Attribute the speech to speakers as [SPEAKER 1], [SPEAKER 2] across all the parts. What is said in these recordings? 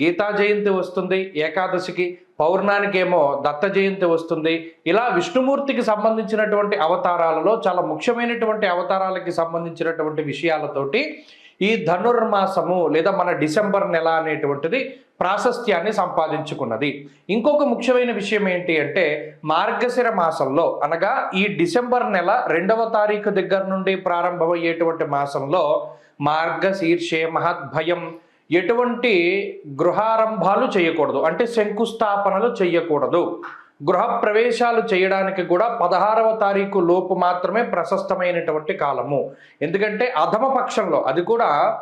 [SPEAKER 1] గీతా జయంతి వస్తుంది ఏకాదశికి పౌర్ణానికి ఏమో దత్త జయంతి వస్తుంది. ఇలా విష్ణుమూర్తికి సంబంధించినటువంటి అవతారాలలో చాలా ముఖ్యమైనటువంటి అవతారాలకి సంబంధించినటువంటి విషయాలతోటి ఈ ధనుర్మాసము లేదా మన డిసెంబర్ నెల అనేటువంటిది ప్రాశస్త్యాన్ని సంపాదించుకున్నది. ఇంకొక ముఖ్యమైన విషయం ఏంటి అంటే మార్గశిర మాసంలో అనగా ఈ డిసెంబర్ నెల రెండవ తారీఖు దగ్గర నుండి ప్రారంభమయ్యేటువంటి మాసంలో మార్గశీర్షే మహద్భయం ఎటువంటి గృహారంభాలు చేయకూడదు. అంటే శంకుస్థాపనలు చేయకూడదు. గృహ ప్రవేశాలు చేయడానికి కూడా పదహారవ తారీఖు లోపు మాత్రమే ప్రశస్తమైనటువంటి కాలము. ఎందుకంటే అధమ పక్షంలో అది కూడా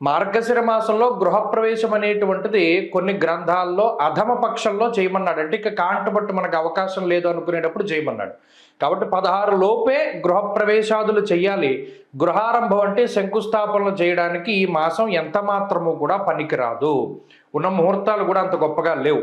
[SPEAKER 1] మార్గశిర మాసంలో గృహప్రవేశం అనేటువంటిది కొన్ని గ్రంథాల్లో అధమ పక్షంలో చేయమన్నాడు అంటే ఇక కాంటబట్టు మనకు అవకాశం లేదు అనుకునేటప్పుడు చేయమన్నాడు. కాబట్టి పదహారు లోపే గృహప్రవేశాదులు చేయాలి గృహారంభం అంటే శంకుస్థాపనలు చేయడానికి ఈ మాసం ఎంత మాత్రము కూడా పనికిరాదు. ఉన్న ముహూర్తాలు కూడా అంత గొప్పగా లేవు.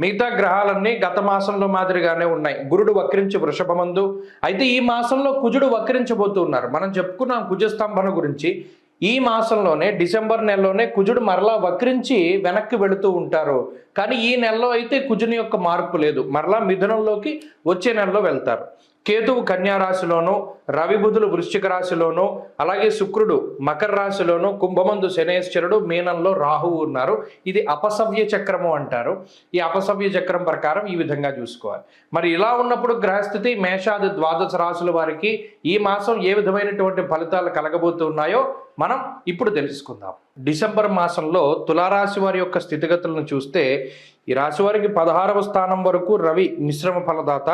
[SPEAKER 1] మిగతా గ్రహాలన్నీ గత మాసంలో మాదిరిగానే ఉన్నాయి. గురుడు వక్రించి వృషభమందు. అయితే ఈ మాసంలో కుజుడు వక్రించబోతున్నారు. మనం చెప్పుకున్నాం కుజస్తంభన గురించి. ఈ మాసంలోనే డిసెంబర్ నెలలోనే కుజుడు మరలా వక్రించి వెనక్కి వెళుతూ ఉంటారు. కానీ ఈ నెలలో అయితే కుజుని యొక్క మార్పు లేదు. మరలా మిథునంలోకి వచ్చే నెలలో వెళ్తారు. కేతువు కన్యారాశిలోను రవి బుధులు వృశ్చిక రాశిలోను అలాగే శుక్రుడు మకర రాశిలోను కుంభమందు శనేశ్వరుడు మీనంలో రాహువు ఉన్నారు. ఇది అపసవ్య చక్రము అంటారు. ఈ అపసవ్య చక్రం ప్రకారం ఈ విధంగా చూసుకోవాలి. మరి ఇలా ఉన్నప్పుడు గ్రహస్థితి మేషాది ద్వాదశ రాశుల వారికి ఈ మాసం ఏ విధమైనటువంటి ఫలితాలు కలగబోతున్నాయో మనం ఇప్పుడు తెలుసుకుందాం. డిసెంబర్ మాసంలో తులారాశి వారి యొక్క స్థితిగతులను చూస్తే ఈ రాశి వారికి పదహారవ స్థానం వరకు రవి మిశ్రమ ఫలదాత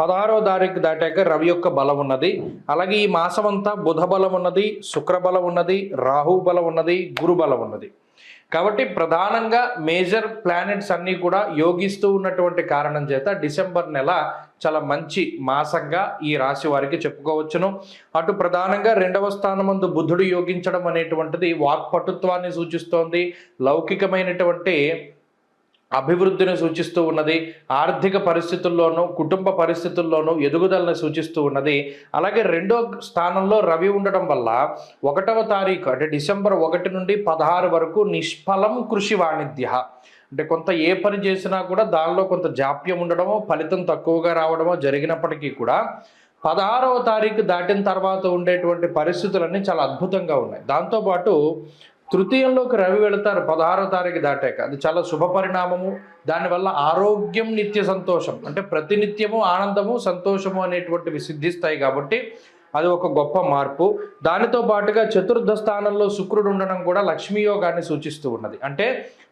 [SPEAKER 1] పదహారవ తారీఖు దాటాక రవి యొక్క బలం ఉన్నది. అలాగే ఈ మాసం అంతా బుధ బలం ఉన్నది శుక్రబలం ఉన్నది రాహు బలం ఉన్నది గురు బలం ఉన్నది. కాబట్టి ప్రధానంగా మేజర్ ప్లానెట్స్ అన్నీ కూడా యోగిస్తూ ఉన్నటువంటి కారణం చేత డిసెంబర్ నెల చాలా మంచి మాసంగా ఈ రాశి వారికి చెప్పుకోవచ్చును. అటు ప్రధానంగా రెండవ స్థానమందు బుద్ధుడు యోగించడం అనేటువంటిది వాక్పటుత్వాన్ని సూచిస్తోంది. లౌకికమైనటువంటి అభివృద్ధిని సూచిస్తూ ఉన్నది ఆర్థిక పరిస్థితుల్లోనూ కుటుంబ పరిస్థితుల్లోనూ ఎదుగుదలను సూచిస్తూ ఉన్నది. అలాగే రెండో స్థానంలో రవి ఉండడం వల్ల ఒకటవ తారీఖు అంటే డిసెంబర్ ఒకటి నుండి పదహారు వరకు నిష్ఫలం కృషి వాణిజ్య. అంటే కొంత ఏ పని చేసినా కూడా దానిలో కొంత జాప్యం ఉండడమో ఫలితం తక్కువగా రావడమో జరిగినప్పటికీ కూడా పదహారవ తారీఖు దాటిన తర్వాత ఉండేటువంటి పరిస్థితులన్నీ చాలా అద్భుతంగా ఉన్నాయి. దాంతోపాటు తృతీయంలోకి రవి వెళతారు పదహారో తారీఖు దాటాక. అది చాలా శుభ పరిణామము. దానివల్ల ఆరోగ్యం నిత్య సంతోషం. అంటే ప్రతినిత్యము ఆనందము సంతోషము అనేటువంటివి సిద్ధిస్తాయి కాబట్టి అది ఒక గొప్ప మార్పు. దానితో పాటుగా చతుర్థ స్థానంలో శుక్రుడు ఉండడం కూడా లక్ష్మీ యోగాన్ని సూచిస్తూ ఉన్నది. అంటే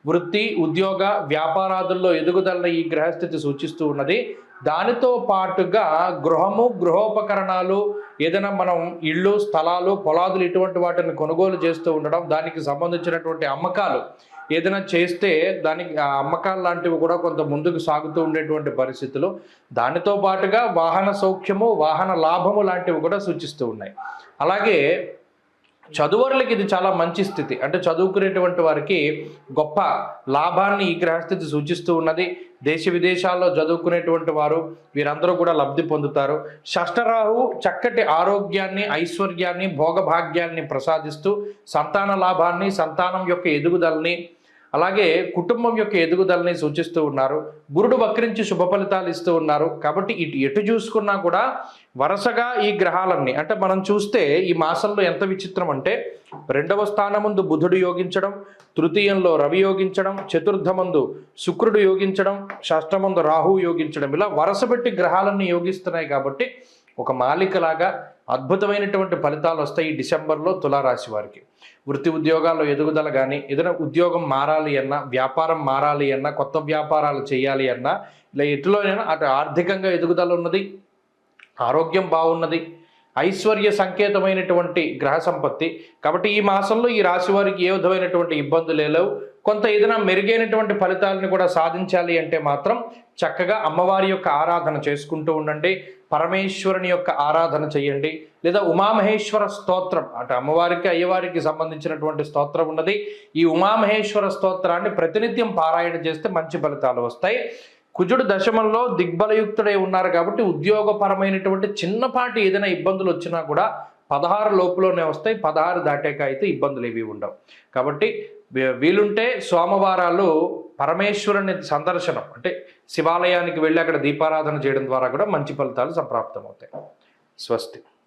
[SPEAKER 1] వృత్తి ఉద్యోగ వ్యాపారాదుల్లో ఎదుగుదల ఈ గ్రహస్థితి సూచిస్తూ ఉన్నది. దానితో పాటుగా గృహము గృహోపకరణాలు ఏదైనా మనం ఇళ్ళు స్థలాలు పొలాదులు ఇటువంటి వాటిని కొనుగోలు చేస్తూ ఉండడం దానికి సంబంధించినటువంటి అమ్మకాలు ఏదైనా చేస్తే దానికి అమ్మకాలు లాంటివి కూడా కొంత ముందుకు సాగుతూ ఉండేటువంటి పరిస్థితులు. దానితో పాటుగా వాహన సౌఖ్యము వాహన లాభము లాంటివి కూడా సూచిస్తూ ఉన్నాయి. అలాగే చదువరులకి ఇది చాలా మంచి స్థితి. అంటే చదువుకునేటువంటి వారికి గొప్ప లాభాన్ని ఈ గ్రహస్థితి సూచిస్తూ ఉన్నది. దేశ విదేశాల్లో చదువుకునేటువంటి వారు వీరందరూ కూడా లబ్ధి పొందుతారు. షష్టరాహు చక్కటి ఆరోగ్యాన్ని ఐశ్వర్యాన్ని భోగభాగ్యాన్ని ప్రసాదిస్తూ సంతాన లాభాన్ని సంతానం యొక్క ఎదుగుదలని అలాగే కుటుంబం యొక్క ఎదుగుదలని సూచిస్తూ ఉన్నారు. గురుడు వక్రించి శుభ ఫలితాలు ఇస్తూ ఉన్నారు. కాబట్టి ఇటు ఎటు చూసుకున్నా కూడా వరుసగా ఈ గ్రహాలన్నీ అంటే మనం చూస్తే ఈ మాసంలో ఎంత విచిత్రం అంటే రెండవ స్థానముందు బుధుడు యోగించడం తృతీయంలో రవి యోగించడం చతుర్థమందు శుక్రుడు యోగించడం షష్టమందు రాహువు యోగించడం. ఇలా వరుసపెట్టి గ్రహాలన్నీ యోగిస్తున్నాయి కాబట్టి ఒక మాలికలాగా అద్భుతమైనటువంటి ఫలితాలు వస్తాయి ఈ డిసెంబర్లో తులారాశి వారికి. వృత్తి ఉద్యోగాల్లో ఎదుగుదల కానీ ఏదైనా ఉద్యోగం మారాలి అన్నా వ్యాపారం మారాలి అన్నా కొత్త వ్యాపారాలు చేయాలి అన్నా ఇలా ఎటులోనైనా అటు ఆర్థికంగా ఎదుగుదల ఉన్నది ఆరోగ్యం బాగున్నది ఐశ్వర్య సంకేతమైనటువంటి గ్రహ సంపత్తి. కాబట్టి ఈ మాసంలో ఈ రాశి వారికి ఏ విధమైనటువంటి ఇబ్బందులు లేవు. కొంత ఏదైనా మెరుగైనటువంటి ఫలితాలను కూడా సాధించాలి అంటే మాత్రం చక్కగా అమ్మవారి యొక్క ఆరాధన చేసుకుంటూ ఉండండి. పరమేశ్వరుని యొక్క ఆరాధన చేయండి. లేదా ఉమామహేశ్వర స్తోత్రం అంటే అమ్మవారికి అయ్యవారికి సంబంధించినటువంటి స్తోత్రం ఉన్నది. ఈ ఉమామహేశ్వర స్తోత్రాన్ని ప్రతినిత్యం పారాయణ చేస్తే మంచి ఫలితాలు వస్తాయి. కుజుడు దశమంలో దిగ్బలయుక్తుడై ఉన్నారు కాబట్టి ఉద్యోగపరమైనటువంటి చిన్నపాటి ఏదైనా ఇబ్బందులు వచ్చినా కూడా పదహారు లోపులోనే వస్తాయి పదహారు దాటాక అయితే ఇబ్బందులు ఏవి ఉండవు. కాబట్టి వీలుంటే సోమవారాలు పరమేశ్వరుని సందర్శనం అంటే శివాలయానికి వెళ్ళి అక్కడ దీపారాధన చేయడం ద్వారా కూడా మంచి ఫలితాలు సంప్రాప్తమవుతాయి. స్వస్తి.